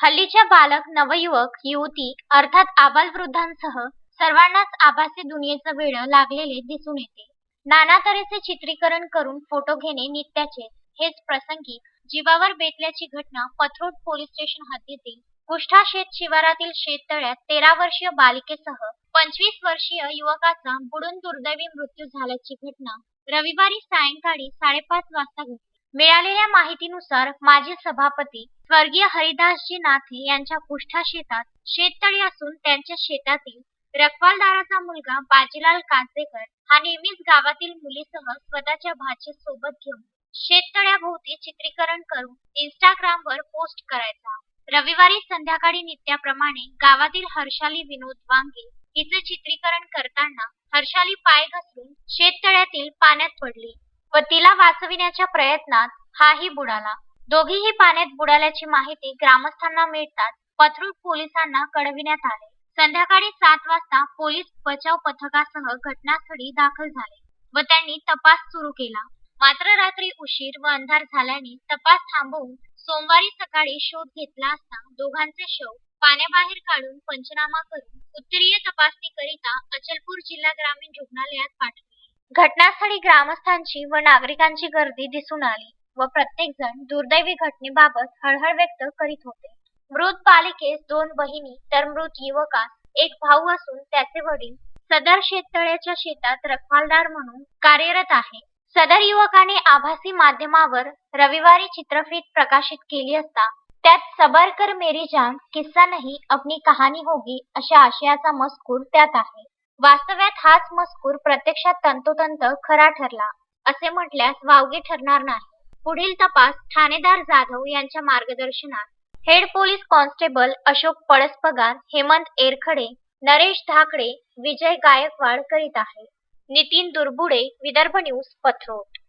हल्लीच्या बालक नवयुवक युवती अर्थात आबालवृद्धांसह सर्वांनाच आभासी दुनियेचं वेळ लागलेले दिसून येते. नाना तऱ्हेचे चित्रीकरण करून फोटो घेणे नित्याचे हेच प्रसंगी जीवावर बेतल्याची घटना पथरोड पोलीस स्टेशन हद्दीतील कुष्ठा शेत शिवारातील शेततळ्यात तेरा वर्षीय बालिकेसह पंचवीस वर्षीय युवकाचा बुडून दुर्दैवी मृत्यू झाल्याची घटना रविवारी सायंकाळी साडेपाच वाजता घडली. मिळालेल्या माहितीनुसार माजी सभापती स्वर्गीय हरिदासजी नाथे यांच्या कुष्ठा शेतात शेततळी असून त्यांच्या शेतातील रखवालदाराचा मुलगा बाजीलाल कासेकर हा नेहमीच गावातील मुलीसह स्वतःच्या भाचे सोबत घेऊन शेततळ्याभोवती चित्रीकरण करून इंस्टाग्रामवर पोस्ट करायचा. रविवारी संध्याकाळी नित्याप्रमाणे गावातील हर्षाली विनोद वांगे हिचे चित्रीकरण करताना हर्षाली पाय घसरून शेततळ्यातील पाण्यात पडली. व तिला वाचविण्याच्या प्रयत्नात हाही बुडाला. दोघीही पाण्यात बुडाल्याची माहिती ग्रामस्थांना मिळताच पथरूड पोलिसांना कळविण्यात आले. संध्याकाळी सात वाजता पोलीस बचाव पथकासह घटनास्थळी दाखल झाले व त्यांनी तपास सुरू केला. मात्र रात्री उशीर व अंधार झाल्याने तपास थांबवून सोमवारी सकाळी शोध घेतला असता दोघांचे शव पाण्याबाहेर काढून पंचनामा करून उत्तरीय तपासणीकरिता अचलपूर जिल्हा ग्रामीण रुग्णालयात पाठवले. घटनास्थळी ग्रामस्थांची व नागरिकांची गर्दी दिसून आली व प्रत्येक जण दुर्दैवी घटनेबाबत हळहळ व्यक्त करीत होते. मृत पालिकेस दोन बहिणी तर मृत युवकास एक भाऊ असून त्याचे वडील सदर शेततळ्याच्या शेतात रखवालदार म्हणून कार्यरत आहे. सदर युवकाने आभासी माध्यमावर रविवारी चित्रफित प्रकाशित केली असता त्यात सबरकर मेरी जान किस्सा नाही अपनी कहाणी होगी अशा आशयाचा मजकूर त्यात आहे. वास्तव्यात हाच मजकूर प्रत्यक्षात तंतोतंत खरा ठरला असे म्हटल्यास वावगे ठरणार नाही. पुढील तपास ठाणेदार जाधव यांच्या मार्गदर्शनात. Head police constable Ashok Palaspagar Hemant Erkhade Naresh Dhakade Vijay Gaikwad करीत आहे. नितीन दुर्बुडे विदर्भ न्यूज पथरोट